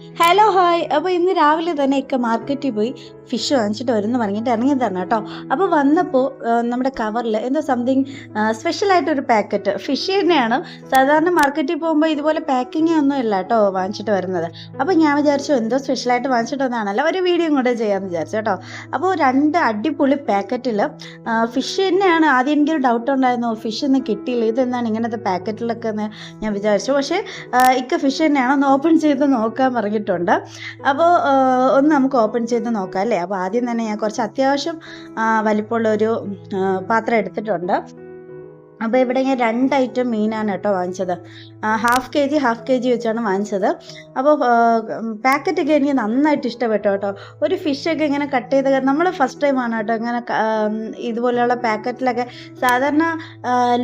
Hello hi അപ്പോൾ ഇന്ന് രാവിലെ തന്നെ ഒക്കെ മാർക്കറ്റിൽ പോയി ഫിഷ് വാങ്ങിച്ചിട്ട് വരുന്നു പറഞ്ഞിട്ട് ഇറങ്ങിയതാണ് കേട്ടോ. അപ്പോൾ വന്നപ്പോൾ നമ്മുടെ കവറിൽ എന്തോ സംതിങ് സ്പെഷ്യലായിട്ടൊരു പാക്കറ്റ് ഫിഷ് തന്നെയാണ്. സാധാരണ മാർക്കറ്റിൽ പോകുമ്പോൾ ഇതുപോലെ പാക്കിംഗ് ഒന്നും ഇല്ല കേട്ടോ വാങ്ങിച്ചിട്ട് വരുന്നത്. അപ്പോൾ ഞാൻ വിചാരിച്ചു എന്തോ സ്പെഷ്യലായിട്ട് വാങ്ങിച്ചിട്ട് വന്നതാണല്ലോ ഒരു വീഡിയോ കൂടെ ചെയ്യാമെന്ന് വിചാരിച്ചു കേട്ടോ. അപ്പോൾ രണ്ട് അടിപൊളി പാക്കറ്റിൽ ഫിഷ് തന്നെയാണ്. ആദ്യം എനിക്കൊരു ഡൗട്ട് ഉണ്ടായിരുന്നു ഫിഷ് ഒന്നും കിട്ടിയില്ല ഇതെന്നാണ് ഇങ്ങനത്തെ പാക്കറ്റിലൊക്കെ എന്ന് ഞാൻ വിചാരിച്ചു. പക്ഷേ ഇക്ക ഫിഷ് തന്നെയാണ് ഒന്ന് ഓപ്പൺ ചെയ്ത് നോക്കാൻ പറഞ്ഞിട്ടുണ്ട്. അപ്പോൾ ഒന്ന് നമുക്ക് ഓപ്പൺ ചെയ്ത് നോക്കാം അല്ലേ? അപ്പോൾ ആദ്യം തന്നെ ഞാൻ കുറച്ച് അത്യാവശ്യം വലിപ്പമുള്ള ഒരു പാത്രം എടുത്തിട്ടുണ്ട്. അപ്പോൾ ഇവിടെ ഞാൻ രണ്ട് ഐറ്റം മീനാണ് കേട്ടോ വാങ്ങിച്ചത്. Half K G half K G വെച്ചാണ് വാങ്ങിച്ചത്. അപ്പോൾ പാക്കറ്റൊക്കെ എനിക്ക് നന്നായിട്ട് ഇഷ്ടപ്പെട്ടു കേട്ടോ. ഒരു ഫിഷൊക്കെ ഇങ്ങനെ കട്ട് ചെയ്ത് നമ്മൾ ഫസ്റ്റ് ടൈമാണ് കേട്ടോ ഇങ്ങനെ ഇതുപോലെയുള്ള പാക്കറ്റിലൊക്കെ സാധാരണ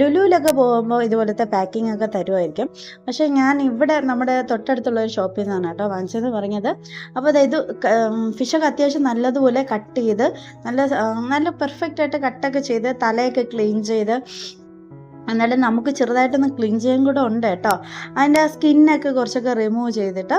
ലുലുവിലൊക്കെ പോകുമ്പോൾ ഇതുപോലത്തെ പാക്കിംഗ് ഒക്കെ തരുമായിരിക്കും പക്ഷേ ഞാൻ ഇവിടെ നമ്മുടെ തൊട്ടടുത്തുള്ള ഒരു ഷോപ്പിൽ നിന്നാണ് കേട്ടോ വാങ്ങിച്ചത് പറഞ്ഞത്. അപ്പോൾ അതായത് ഫിഷൊക്കെ അത്യാവശ്യം നല്ലതുപോലെ കട്ട് ചെയ്ത് നല്ല നല്ല പെർഫെക്റ്റ് ആയിട്ട് കട്ടൊക്കെ ചെയ്ത് തലയൊക്കെ ക്ലീൻ ചെയ്ത് എന്നാലും നമുക്ക് ചെറുതായിട്ടൊന്ന് ക്ലീൻ ചെയ്യാൻ കൂടെ ഉണ്ട് കേട്ടോ. അതിന്റെ ആ സ്കിന്നൊക്കെ കുറച്ചൊക്കെ റിമൂവ് ചെയ്തിട്ട്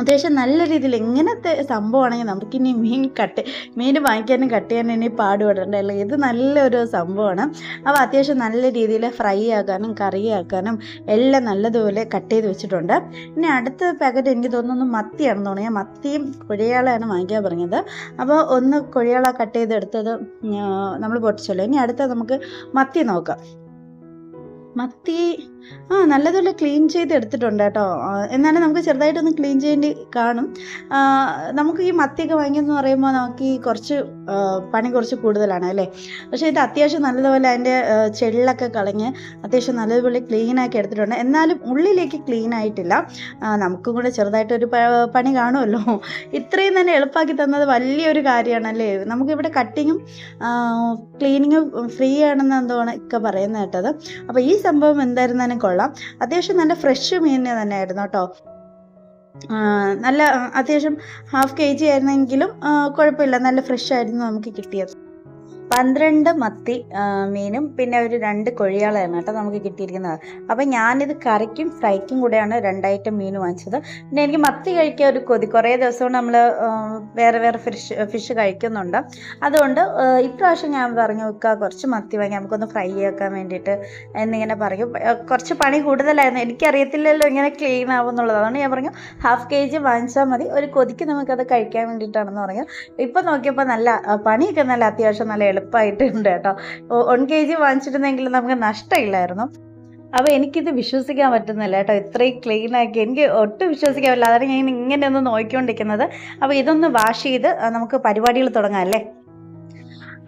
അത്യാവശ്യം നല്ല രീതിയിൽ എങ്ങനത്തെ സംഭവമാണെങ്കിൽ നമുക്കിനി മീൻ കട്ട് മീൻ വാങ്ങിക്കാനും കട്ട് ചെയ്യാനും ഇനി പാടുപെടണ്ടല്ലോ ഇത് നല്ലൊരു സംഭവമാണ്. അപ്പോൾ അത്യാവശ്യം നല്ല രീതിയിൽ ഫ്രൈ ആക്കാനും കറി ആക്കാനും എല്ലാം നല്ലതുപോലെ കട്ട് ചെയ്ത് വെച്ചിട്ടുണ്ട്. ഇനി അടുത്ത പാക്കറ്റ് എനിക്ക് തോന്നുന്നു മത്തിയാണെന്ന് ഞാൻ മത്തിയും കുഴിയാളാണ് വാങ്ങിക്കാൻ പറഞ്ഞത്. അപ്പോൾ ഒന്ന് കുഴിയാള കട്ട് ചെയ്തെടുത്തത് നമ്മൾ പൊട്ടിച്ചല്ലോ. ഇനി അടുത്ത നമുക്ക് മത്തി നോക്കാം. മത്തി ആ നല്ലതുപോലെ ക്ലീൻ ചെയ്ത് എടുത്തിട്ടുണ്ട് കേട്ടോ. എന്നാലും നമുക്ക് ചെറുതായിട്ടൊന്ന് ക്ലീൻ ചെയ്യേണ്ടി കാണും. നമുക്ക് ഈ മത്തിയൊക്കെ വാങ്ങിയെന്ന് പറയുമ്പോൾ നമുക്ക് ഈ കുറച്ച് പണി കുറച്ച് കൂടുതലാണ് അല്ലേ? പക്ഷേ ഇത് അത്യാവശ്യം നല്ലതുപോലെ അതിന്റെ ചെള്ളൊക്കെ കളഞ്ഞ് അത്യാവശ്യം നല്ലതുപോലെ ക്ലീനാക്കി എടുത്തിട്ടുണ്ട്. എന്നാലും ഉള്ളിലേക്ക് ക്ലീൻ ആയിട്ടില്ല. നമുക്കും കൂടെ ചെറുതായിട്ടൊരു പണി കാണുമല്ലോ. ഇത്രയും തന്നെ എളുപ്പമാക്കി തന്നത് വലിയൊരു കാര്യമാണല്ലേ? നമുക്കിവിടെ കട്ടിങ്ങും ക്ലീനിങ്ങും ഫ്രീ ആണെന്ന് എന്തോ ഒക്കെ പറയുന്നത് കേട്ടത്. അപ്പോൾ ഈ സംഭവം എന്തായിരുന്നാലും കൊള്ളാം. അത്യാവശ്യം നല്ല ഫ്രഷ് മീൻ തന്നെയായിരുന്നു കേട്ടോ. നല്ല അത്യാവശ്യം ഹാഫ് കെ ജി ആയിരുന്നെങ്കിലും കുഴപ്പമില്ല. നല്ല ഫ്രഷ് ആയിരുന്നു നമുക്ക് കിട്ടിയത്. പന്ത്രണ്ട് മത്തി മീനും പിന്നെ ഒരു രണ്ട് കൊഴിയാളാണ് കേട്ടോ നമുക്ക് കിട്ടിയിരിക്കുന്നത്. അപ്പം ഞാനിത് കറിക്കും ഫ്രൈക്കും കൂടെയാണ് രണ്ടായിട്ട് മീൻ വാങ്ങിച്ചത്. പിന്നെ എനിക്ക് മത്തി കഴിക്കാൻ ഒരു കൊതി. കുറേ ദിവസം നമ്മൾ വേറെ വേറെ ഫിഷ് ഫിഷ് കഴിക്കുന്നുണ്ട്. അതുകൊണ്ട് ഇപ്രാവശ്യം ഞാൻ പറഞ്ഞു വെക്കുക കുറച്ച് മത്തി വാങ്ങി നമുക്കൊന്ന് ഫ്രൈ ആക്കാൻ വേണ്ടിയിട്ട് എന്നിങ്ങനെ പറഞ്ഞു. കുറച്ച് പണി കൂടുതലായിരുന്നു. എനിക്കറിയത്തില്ലല്ലോ ഇങ്ങനെ ക്ലീൻ ആവുമെന്നുള്ളത് അതുകൊണ്ട് ഞാൻ പറഞ്ഞു ഹാഫ് കെ ജി വാങ്ങിച്ചാൽ മതി. ഒരു കൊതിക്ക് നമുക്കത് കഴിക്കാൻ വേണ്ടിയിട്ടാണെന്ന് പറഞ്ഞു. ഇപ്പം നോക്കിയപ്പോൾ നല്ല പണിയൊക്കെ നല്ല അത്യാവശ്യം നല്ല എളുപ്പമായിട്ടുണ്ട് കേട്ടോ. വൺ കെ ജി വാങ്ങിച്ചിരുന്നെങ്കിൽ നമുക്ക് നഷ്ടമില്ലായിരുന്നു. അപ്പോൾ എനിക്കിത് വിശ്വസിക്കാൻ പറ്റുന്നില്ല കേട്ടോ. ഇത്രയും ക്ലീൻ ആക്കി എനിക്ക് ഒട്ടും വിശ്വസിക്കാൻ പറ്റില്ല. അതാണ് ഞാൻ ഇങ്ങനെ ഒന്ന് നോക്കിക്കൊണ്ടിരിക്കുന്നത്. അപ്പോൾ ഇതൊന്ന് വാഷ് ചെയ്ത് നമുക്ക് പരിപാടികൾ തുടങ്ങാം അല്ലേ?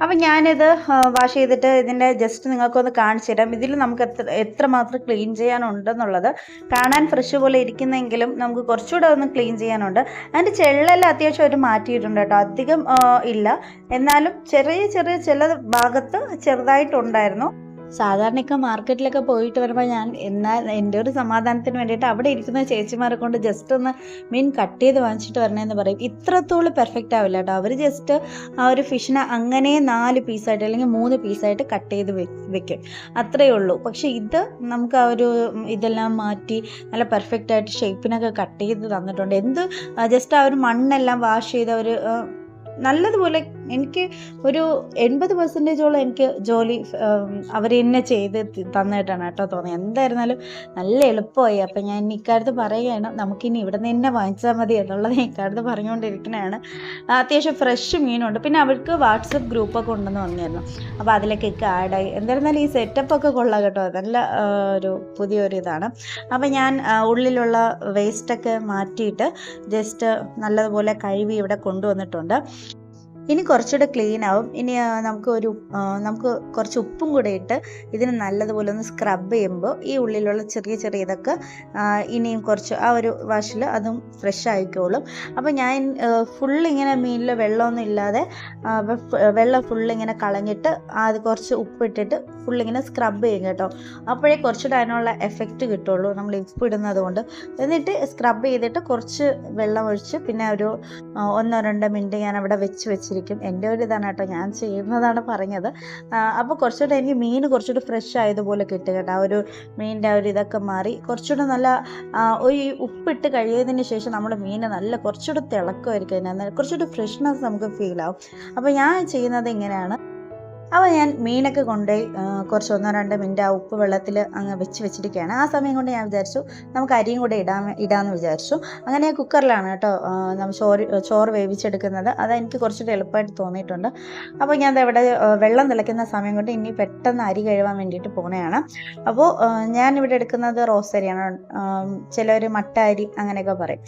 അപ്പം ഞാനിത് വാഷ് ചെയ്തിട്ട് ഇതിന്റെ ജസ്റ്റ് നിങ്ങൾക്കൊന്ന് കാണിച്ചു തരാം. ഇതിൽ നമുക്ക് എത്ര എത്രമാത്രം ക്ലീൻ ചെയ്യാനുണ്ടെന്നുള്ളത്. കാണാൻ ഫ്രഷ് പോലെ ഇരിക്കുന്നെങ്കിലും നമുക്ക് കുറച്ചുകൂടെ ഒന്ന് ക്ലീൻ ചെയ്യാനുണ്ട്. അതിന്റെ ചെള്ളെല്ലാം അത്യാവശ്യം ഒരു മാറ്റിയിട്ടുണ്ട് കേട്ടോ. അധികം ഇല്ല. എന്നാലും ചെറിയ ചെറിയ ചില ഭാഗത്ത് ചെറുതായിട്ടുണ്ടായിരുന്നു. സാധാരണയൊക്കെ മാർക്കറ്റിലൊക്കെ പോയിട്ട് വരുമ്പോൾ ഞാൻ എന്നാൽ എന്റെ ഒരു സമാധാനത്തിന് വേണ്ടിയിട്ട് അവിടെ ഇരിക്കുന്ന ചേച്ചിമാരെ കൊണ്ട് ജസ്റ്റ് ഒന്ന് മീൻ കട്ട് ചെയ്ത് വാങ്ങിച്ചിട്ട് വരണമെന്ന് പറയും. ഇത്രത്തോളം പെർഫെക്റ്റ് ആവില്ല കേട്ടോ. അവർ ജസ്റ്റ് ആ ഒരു ഫിഷിനെ അങ്ങനെ നാല് പീസായിട്ട് അല്ലെങ്കിൽ മൂന്ന് പീസായിട്ട് കട്ട് ചെയ്ത് വെക്കും. അത്രയേ ഉള്ളൂ. പക്ഷെ ഇത് നമുക്ക് ആ ഒരു ഇതെല്ലാം മാറ്റി നല്ല പെർഫെക്റ്റ് ആയിട്ട് ഷേപ്പിനൊക്കെ കട്ട് ചെയ്ത് തന്നിട്ടുണ്ട്. എന്ത് ജസ്റ്റ് ആ ഒരു മണ്ണെല്ലാം വാഷ് ചെയ്ത് അവർ നല്ലതുപോലെ എനിക്ക് ഒരു എൺപത് പെർസെന്റേജോളം എനിക്ക് ജോലി അവർ എന്നെ ചെയ്ത് തന്നിട്ടാണ് കേട്ടോ തോന്നിയത് എന്തായിരുന്നാലും നല്ല എളുപ്പമായി. അപ്പം ഞാൻ ഇക്കാര്യത്ത് പറയുകയാണ് നമുക്കിനി ഇവിടെ നിന്ന് തന്നെ വാങ്ങിച്ചാൽ മതി എന്നുള്ളത് ഇക്കാര്യത്ത് പറഞ്ഞുകൊണ്ടിരിക്കുന്നതാണ് അത്യാവശ്യം ഫ്രഷ് മീനുണ്ട്. പിന്നെ അവർക്ക് വാട്സപ്പ് ഗ്രൂപ്പൊക്കെ ഉണ്ടെന്ന് പറഞ്ഞിരുന്നു. അപ്പോൾ അതിലേക്കൊക്കെ ആഡായി എന്തായിരുന്നാലും ഈ സെറ്റപ്പ് ഒക്കെ കൊള്ളാം കേട്ടോ. നല്ല ഒരു പുതിയൊരു ഇതാണ്. അപ്പോൾ ഞാൻ ഉള്ളിലുള്ള വേസ്റ്റൊക്കെ മാറ്റിയിട്ട് ജസ്റ്റ് നല്ലതുപോലെ കഴുകി ഇവിടെ കൊണ്ടുവന്നിട്ടുണ്ട്. ഇനി കുറച്ചുകൂടെ ക്ലീൻ ആവും. ഇനി നമുക്ക് ഒരു നമുക്ക് കുറച്ച് ഉപ്പും കൂടെ ഇട്ട് ഇതിന് നല്ലതുപോലെ ഒന്ന് സ്ക്രബ് ചെയ്യുമ്പോൾ ഈ ഉള്ളിലുള്ള ചെറിയ ചെറിയ ഇതൊക്കെ ഇനിയും കുറച്ച് ആ ഒരു വാഷിൽ അതും ഫ്രഷ് ആയിക്കോളും. അപ്പോൾ ഞാൻ ഫുൾ ഇങ്ങനെ മീനിൽ വെള്ളമൊന്നും ഇല്ലാതെ വെള്ളം ഫുൾ ഇങ്ങനെ കളഞ്ഞിട്ട് അത് കുറച്ച് ഉപ്പിട്ടിട്ട് ഫുൾ ഇങ്ങനെ സ്ക്രബ് ചെയ്യും കേട്ടോ. അപ്പോഴേ കുറച്ചുകൂടെ അതിനുള്ള എഫക്റ്റ് കിട്ടുള്ളൂ. നമ്മൾ ഉപ്പ് ഇടുന്നത് കൊണ്ട്. എന്നിട്ട് സ്ക്രബ് ചെയ്തിട്ട് കുറച്ച് വെള്ളം ഒഴിച്ച് പിന്നെ ഒരു ഒന്നോ രണ്ടോ മിനിറ്റ് ഞാൻ അവിടെ വെച്ച് വെച്ചിരിക്കും വിചാരിക്കും എന്റെ ഒരു ഇതാണ് കേട്ടോ. ഞാൻ ചെയ്യുന്നതാണ് പറഞ്ഞത്. അപ്പോൾ കുറച്ചുകൂടെ എനിക്ക് മീൻ കുറച്ചുകൂടി ഫ്രഷ് ആയതുപോലെ കിട്ടും കേട്ടോ. ആ ഒരു മീനിന്റെ ആ ഒരു ഇതൊക്കെ മാറി കുറച്ചുകൂടെ നല്ല ഒരു ഉപ്പിട്ട് കഴിയതിന് ശേഷം നമ്മുടെ മീൻ നല്ല കുറച്ചുകൂടെ തിളക്കമായിരിക്കും അതിനകത്ത്. കുറച്ചുകൂടി ഫ്രഷ്നെസ് നമുക്ക് ഫീൽ ആവും. അപ്പോൾ ഞാൻ ചെയ്യുന്നത് ഇങ്ങനെയാണ്. അപ്പോൾ ഞാൻ മീനൊക്കെ കൊണ്ടുപോയി കുറച്ച് ഒന്നോ രണ്ടോ മിനിറ്റ് ആ ഉപ്പ് വെള്ളത്തിൽ അങ്ങ് വെച്ച് വെച്ചിരിക്കുകയാണ്. ആ സമയം കൊണ്ട് ഞാൻ വിചാരിച്ചു നമുക്ക് അരിയും കൂടെ ഇടാൻ ഇടാമെന്ന് വിചാരിച്ചു. അങ്ങനെ കുക്കറിലാണ് കേട്ടോ നമ്മൾ ചോറ് ചോറ് വേവിച്ചെടുക്കുന്നത്. അത് എനിക്ക് കുറച്ചുകൂടി എളുപ്പമായിട്ട് തോന്നിയിട്ടുണ്ട്. അപ്പോൾ ഞാൻ ഇവിടെ വെള്ളം തിളയ്ക്കുന്ന സമയം കൊണ്ട് ഇനി പെട്ടെന്ന് അരി കഴുകാൻ വേണ്ടിയിട്ട് പോണയാണ് അപ്പോൾ ഞാൻ ഇവിടെ എടുക്കുന്നത് റോസരിയാണ് ചിലർ മട്ട അരി അങ്ങനെയൊക്കെ പറയും.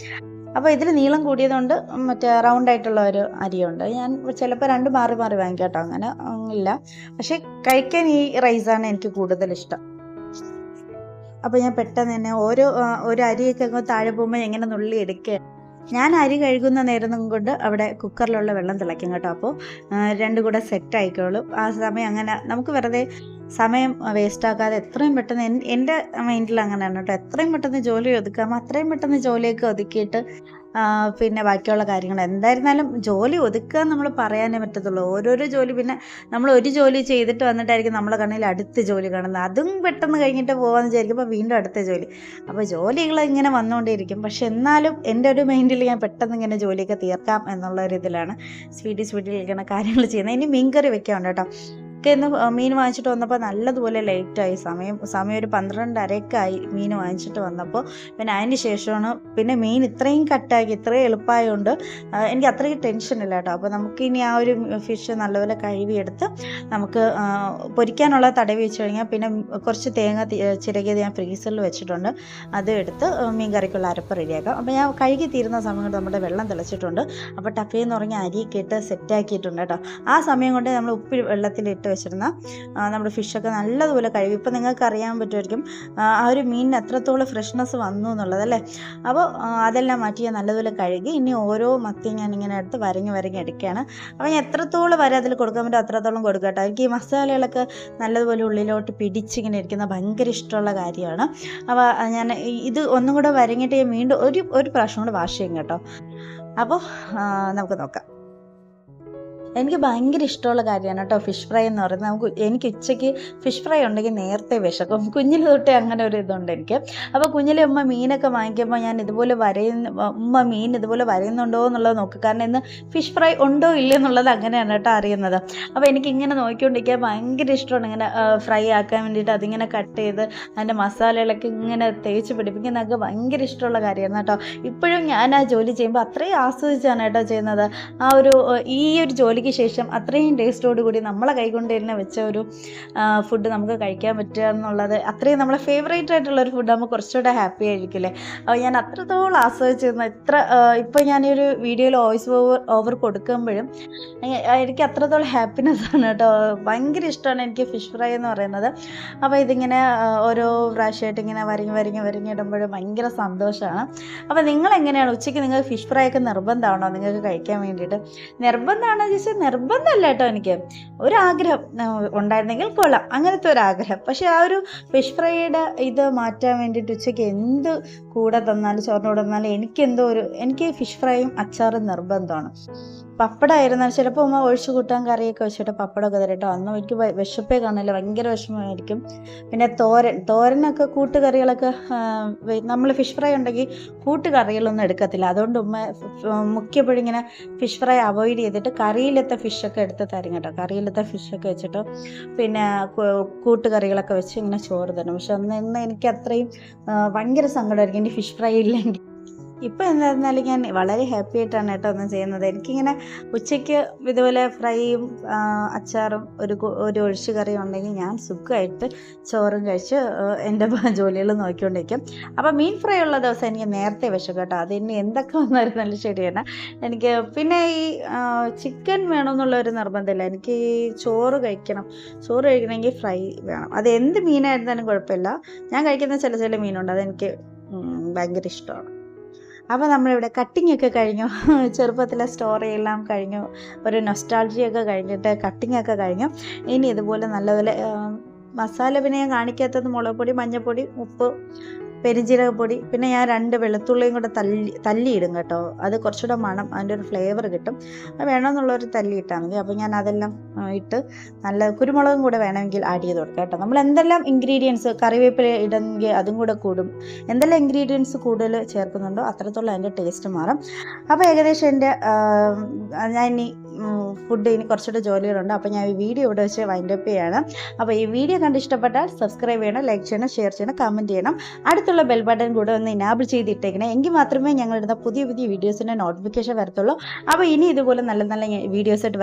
അപ്പോൾ ഇതിൽ നീളം കൂടിയതുകൊണ്ട് മറ്റേ റൗണ്ട് ആയിട്ടുള്ള ഒരു അരിയുണ്ട്. ഞാൻ ചിലപ്പോൾ രണ്ട് മാറി മാറി വാങ്ങിക്കാം കേട്ടോ അങ്ങനെ ഇല്ല. പക്ഷെ കഴിക്കാൻ ഈ റൈസാണ് എനിക്ക് കൂടുതൽ ഇഷ്ടം അപ്പോൾ ഞാൻ പെട്ടെന്ന് തന്നെ ഓരോ ഒരു അരിയൊക്കെ താഴെ പോകുമ്പോൾ എങ്ങനെ നുള്ളി എടുക്കുക. ഞാൻ അരി കഴുകുന്ന നേരം കൊണ്ട് അവിടെ കുക്കറിലുള്ള വെള്ളം തിളയ്ക്കും കേട്ടോ. അപ്പോൾ രണ്ടും കൂടെ സെറ്റ് ആയിക്കോളും. ആ സമയം അങ്ങനെ നമുക്ക് വെറുതെ സമയം വേസ്റ്റ് ആക്കാതെ എത്രയും പെട്ടെന്ന് എൻ- എന്റെ മൈൻഡിൽ അങ്ങനെയാണ് കേട്ടോ. എത്രയും പെട്ടെന്ന് ജോലി ഒതുക്കാം. അത്രയും പെട്ടെന്ന് ജോലിയൊക്കെ ഒതുക്കിയിട്ട് പിന്നെ ബാക്കിയുള്ള കാര്യങ്ങൾ. എന്തായിരുന്നാലും ജോലി ഒതുക്കുക നമ്മൾ പറയാനേ പറ്റത്തുള്ളൂ. ഓരോരോ ജോലി പിന്നെ നമ്മൾ ഒരു ജോലി ചെയ്തിട്ട് വന്നിട്ടായിരിക്കും നമ്മളെ കണ്ണിൽ അടുത്ത ജോലി കാണുന്നത്. അതും പെട്ടെന്ന് കഴിഞ്ഞിട്ട് പോകാമെന്ന് വിചാരിക്കുമ്പോൾ വീണ്ടും അടുത്ത ജോലി. അപ്പോൾ ജോലികൾ ഇങ്ങനെ വന്നുകൊണ്ടേയിരിക്കും. പക്ഷെ എന്നാലും എന്റെ ഒരു മൈൻഡിൽ ഞാൻ പെട്ടെന്ന് ഇങ്ങനെ ജോലിയൊക്കെ തീർക്കാം എന്നുള്ള ഒരു ഇതിലാണ് സ്പീഡിൽ സ്പീഡിൽ ഇരിക്കുന്ന കാര്യങ്ങൾ ചെയ്യുന്നത്. ഇനി മീൻകറി വെക്കാറുണ്ട് കേട്ടോ. ഒക്കെ ഇന്ന് മീൻ വാങ്ങിച്ചിട്ട് വന്നപ്പോൾ നല്ലതുപോലെ ലേറ്റായി. സമയം സമയം ഒരു പന്ത്രണ്ടരയൊക്കെ ആയി മീൻ വാങ്ങിച്ചിട്ട് വന്നപ്പോൾ പിന്നെ അതിന് ശേഷമാണ് പിന്നെ മീൻ ഇത്രയും കട്ടാക്കി ഇത്രയും എളുപ്പമായതുകൊണ്ട് എനിക്ക് അത്രയും ടെൻഷൻ ഇല്ല കേട്ടോ. അപ്പോൾ നമുക്ക് ഇനി ആ ഒരു ഫിഷ് നല്ലപോലെ കഴുകിയെടുത്ത് നമുക്ക് പൊരിക്കാനുള്ള തടവി വെച്ച് കഴിഞ്ഞാൽ പിന്നെ കുറച്ച് തേങ്ങ ചിരകിയത് ഞാൻ ഫ്രീസറിൽ വെച്ചിട്ടുണ്ട്. അത് എടുത്ത് മീൻ കറിക്കുള്ള അരപ്പ് റെഡിയാക്കാം. അപ്പോൾ ഞാൻ കഴുകി തീരുന്ന സമയം കൊണ്ട് നമ്മുടെ വെള്ളം തിളച്ചിട്ടുണ്ട്. അപ്പോൾ ടഫേന്ന് പറഞ്ഞ അരിയൊക്കെ ഇട്ട് സെറ്റാക്കിയിട്ടുണ്ട് കേട്ടോ. ആ സമയം കൊണ്ട് നമ്മൾ ഉപ്പ് വെള്ളത്തിലിട്ട് വെച്ചിരുന്ന നമ്മുടെ ഫിഷൊക്കെ നല്ലതുപോലെ കഴുകി. ഇപ്പം നിങ്ങൾക്ക് അറിയാൻ പറ്റുമായിരിക്കും ആ ഒരു മീനിന് എത്രത്തോളം ഫ്രഷ്നെസ് വന്നു എന്നുള്ളത് അല്ലേ അപ്പോൾ അതെല്ലാം മാറ്റി ഞാൻ നല്ലതുപോലെ കഴുകി ഇനി ഓരോ മത്തിയും ഞാൻ ഇങ്ങനെ എടുത്ത് വരങ്ങി വരങ്ങി എടുക്കുകയാണ്. അപ്പോൾ ഞാൻ എത്രത്തോളം വരെ അതിൽ കൊടുക്കാൻ പറ്റും അത്രത്തോളം കൊടുക്കുക കേട്ടോ. എനിക്ക് ഈ മസാലകളൊക്കെ നല്ലതുപോലെ ഉള്ളിലോട്ട് പിടിച്ചിങ്ങനെ ഇരിക്കുന്ന ഭയങ്കര ഇഷ്ടമുള്ള കാര്യമാണ്. അപ്പോൾ ഞാൻ ഇത് ഒന്നും കൂടെ വരങ്ങിയിട്ട് ഞാൻ വീണ്ടും ഒരു ഒരു പ്രാവശ്യം കൂടെ വാഷ് ചെയ്യും കേട്ടോ. അപ്പോൾ നമുക്ക് നോക്കാം. എനിക്ക് ഭയങ്കര ഇഷ്ടമുള്ള കാര്യമാണ് കേട്ടോ ഫിഷ് ഫ്രൈ എന്ന് പറയുന്നത്. നമുക്ക് എനിക്ക് ഉച്ചയ്ക്ക് ഫിഷ് ഫ്രൈ ഉണ്ടെങ്കിൽ നേരത്തെ വിശക്കും. കുഞ്ഞിൽ തൊട്ടേ അങ്ങനെ ഒരു ഇതുണ്ട് എനിക്ക്. അപ്പോൾ കുഞ്ഞിലെ ഉമ്മ മീനൊക്കെ വാങ്ങിക്കുമ്പോൾ ഞാൻ ഇതുപോലെ വരയുന്ന ഉമ്മ മീൻ ഇതുപോലെ വരയുന്നുണ്ടോ എന്നുള്ളത് നോക്കും. കാരണം ഇന്ന് ഫിഷ് ഫ്രൈ ഉണ്ടോ ഇല്ല എന്നുള്ളത് അങ്ങനെയാണ് കേട്ടോ അറിയുന്നത്. അപ്പോൾ എനിക്ക് ഇങ്ങനെ നോക്കിക്കൊണ്ടിരിക്കാൻ ഭയങ്കര ഇഷ്ടമാണ് ഇങ്ങനെ ഫ്രൈ ആക്കാൻ വേണ്ടിയിട്ട് അതിങ്ങനെ കട്ട് ചെയ്ത് അതിന്റെ മസാലകളൊക്കെ ഇങ്ങനെ തേച്ച് പിടിപ്പിക്കുന്നതൊക്കെ ഭയങ്കര ഇഷ്ടമുള്ള കാര്യമാണ് കേട്ടോ. ഇപ്പോഴും ഞാൻ ആ ജോലി ചെയ്യുമ്പോൾ അത്രയും ആസ്വദിച്ചാണ് കേട്ടോ ചെയ്യുന്നത്. ആ ഒരു ഈ ഒരു ജോലിക്ക് ശേഷം അത്രയും ടേസ്റ്റോട് കൂടി നമ്മളെ കൈകൊണ്ട് തന്നെ വെച്ച ഒരു ഫുഡ് നമുക്ക് കഴിക്കാൻ പറ്റുക എന്നുള്ളത് അത്രയും നമ്മളെ ഫേവറേറ്റ് ആയിട്ടുള്ള ഒരു ഫുഡ് ആകുമ്പോൾ കുറച്ചുകൂടെ ഹാപ്പി ആയിരിക്കില്ലേ? ഞാൻ അത്രത്തോളം ആസ്വദിച്ചിരുന്നു ഇത്ര ഇപ്പോൾ ഞാൻ ഈ ഒരു വീഡിയോയിൽ വോയിസ് ഓവർ ഓവർ കൊടുക്കുമ്പോഴും എനിക്ക് അത്രത്തോളം ഹാപ്പിനെസ് ആണ് കേട്ടോ. ഭയങ്കര ഇഷ്ടമാണ് എനിക്ക് ഫിഷ് ഫ്രൈ എന്ന് പറയുന്നത്. അപ്പോൾ ഇതിങ്ങനെ ഓരോ പ്രാവശ്യമായിട്ട് ഇങ്ങനെ വരങ്ങി വരങ്ങി വരങ്ങി ഇടുമ്പോഴും ഭയങ്കര സന്തോഷമാണ് അപ്പോൾ നിങ്ങൾ എങ്ങനെയാണ് ഉച്ചയ്ക്ക് നിങ്ങൾക്ക് ഫിഷ് ഫ്രൈ ഒക്കെ നിർബന്ധമാണോ നിങ്ങൾക്ക് കഴിക്കാൻ വേണ്ടിയിട്ട്? നിർബന്ധമാണോ ചോദിച്ചാൽ നിർബന്ധമല്ല കേട്ടോ എനിക്ക്. ഒരാഗ്രഹം ഉണ്ടായിരുന്നെങ്കിൽ കൊള്ളാം. അങ്ങനത്തെ ഒരു ആഗ്രഹം പക്ഷേ ആ ഒരു ഫിഷ് ഫ്രൈയുടെ ഇത് മാറ്റാൻ വേണ്ടിയിട്ട് ഉച്ചയ്ക്ക് എന്ത് കൂടെ തന്നാലും ചോറിന്റെ കൂടെ തന്നാലും എനിക്കെന്തോ ഒരു എനിക്ക് ഫിഷ് ഫ്രൈയും അച്ചാറും നിർബന്ധമാണ്. പപ്പടമായിരുന്നാൽ ചിലപ്പോൾ ഉമ്മ ഒഴിച്ചു കൂട്ടാൻ കറിയൊക്കെ വെച്ചിട്ട് പപ്പടമൊക്കെ തരട്ടോ. അന്നും എനിക്ക് വിശപ്പേ കാണില്ല ഭയങ്കര വിഷമമായിരിക്കും. പിന്നെ തോരൻ തോരനൊക്കെ കൂട്ടുകറികളൊക്കെ നമ്മൾ ഫിഷ് ഫ്രൈ ഉണ്ടെങ്കിൽ കൂട്ടുകറികളൊന്നും എടുക്കത്തില്ല. അതുകൊണ്ട് ഉമ്മ മുഖ്യപ്പോഴും ഇങ്ങനെ ഫിഷ് ഫ്രൈ അവോയ്ഡ് ചെയ്തിട്ട് കറിയിലത്തെ ഫിഷൊക്കെ എടുത്ത് തരും കേട്ടോ. കറിയിലത്തെ ഫിഷൊക്കെ വെച്ചിട്ട് പിന്നെ കൂട്ടുകറികളൊക്കെ വെച്ച് ഇങ്ങനെ ചോറ് തരും. പക്ഷെ അന്ന് ഇന്ന് എനിക്ക് അത്രയും ഭയങ്കര സങ്കടമായിരിക്കും. ഇനി ഫിഷ് ഫ്രൈ ഇല്ലെങ്കിൽ. ഇപ്പം എന്തായിരുന്നാലും ഞാൻ വളരെ ഹാപ്പി ആയിട്ടാണ് കേട്ടോ ഒന്നും ചെയ്യുന്നത്. എനിക്കിങ്ങനെ ഉച്ചയ്ക്ക് ഇതുപോലെ ഫ്രൈയും അച്ചാറും ഒരു ഒരു ഒഴിച്ചു കറിയും ഉണ്ടെങ്കിൽ ഞാൻ സുഖമായിട്ട് ചോറും കഴിച്ച് എന്റെ ജോലികൾ നോക്കിക്കൊണ്ടിരിക്കും. അപ്പോൾ മീൻ ഫ്രൈ ഉള്ള ദിവസം എനിക്ക് നേരത്തെ വിഷം കേട്ടോ. അത് ഇനി എന്തൊക്കെ വന്നായിരുന്നാലും ശരിയാണ് എനിക്ക് പിന്നെ ഈ ചിക്കൻ വേണമെന്നുള്ള ഒരു നിർബന്ധമില്ല. എനിക്ക് ഈ ചോറ് കഴിക്കണം. ചോറ് കഴിക്കണമെങ്കിൽ ഫ്രൈ വേണം. അത് എന്ത് മീനായിരുന്നാലും കുഴപ്പമില്ല. ഞാൻ കഴിക്കുന്ന ചില ചില മീനുണ്ട്. അതെനിക്ക് ഭയങ്കര ഇഷ്ടമാണ്. അപ്പോൾ നമ്മളിവിടെ കട്ടിംഗ് ഒക്കെ കഴിഞ്ഞു. ചെറുപ്പത്തിലെ സ്റ്റോറി എല്ലാം കഴിഞ്ഞു. ഒരു നൊസ്റ്റാൾജിയൊക്കെ കഴിഞ്ഞിട്ട് കട്ടിംഗ് ഒക്കെ കഴിഞ്ഞു. ഇനി ഇതുപോലെ നല്ലപോലെ മസാല പിന്നെ ഞാൻ കാണിക്കാത്തത് മുളക് പൊടി മഞ്ഞൾപ്പൊടി ഉപ്പ് പെരിഞ്ജീരകപ്പൊടി പിന്നെ ഞാൻ രണ്ട് വെളുത്തുള്ളിയും കൂടെ തല്ലി തല്ലിയിടും കേട്ടോ. അത് കുറച്ചുകൂടെ മണം അതിന്റെ ഒരു ഫ്ലേവർ കിട്ടും. അത് വേണമെന്നുള്ളൊരു തല്ലി ഇട്ടാൽ മതി. അപ്പോൾ ഞാൻ അതെല്ലാം ഇട്ട് നല്ല കുരുമുളകും കൂടെ വേണമെങ്കിൽ ആഡ് ചെയ്ത് കൊടുക്കാം കേട്ടോ. നമ്മൾ എന്തെല്ലാം ഇൻഗ്രീഡിയൻസ് കറിവേപ്പില ഇടണമെങ്കിൽ അതും കൂടെ കൂടും. എന്തെല്ലാം ഇൻഗ്രീഡിയൻസ് കൂടുതൽ ചേർക്കുന്നുണ്ടോ അത്രത്തോളം അതിന്റെ ടേസ്റ്റ് മാറും. അപ്പോൾ ഏകദേശം എന്റെ ഞാൻ ഇനി ഫുഡ് ഇനി കുറച്ചുകൂടെ ജോലികളുണ്ട്. അപ്പോൾ ഞാൻ ഈ വീഡിയോ ഇവിടെ വെച്ച് വൈൻഡപ്പ് ചെയ്യാണ്. അപ്പോൾ ഈ വീഡിയോ കണ്ട് ഇഷ്ടപ്പെട്ടാൽ സബ്സ്ക്രൈബ് ചെയ്യണം ലൈക്ക് ചെയ്യണം ഷെയർ ചെയ്യണം കമന്റ് ചെയ്യണം. അടുത്തുള്ള ബെൽ ബട്ടൺ കൂടെ ഒന്ന് ഇനാബിൾ ചെയ്തിട്ടേക്കണേ. എങ്കിൽ മാത്രമേ ഞങ്ങളിടുന്ന പുതിയ പുതിയ വീഡിയോസിന്റെ നോട്ടിഫിക്കേഷൻ വരത്തുള്ളൂ. അപ്പോൾ ഇനി ഇതുപോലെ നല്ല നല്ല വീഡിയോസ് ആയിട്ട്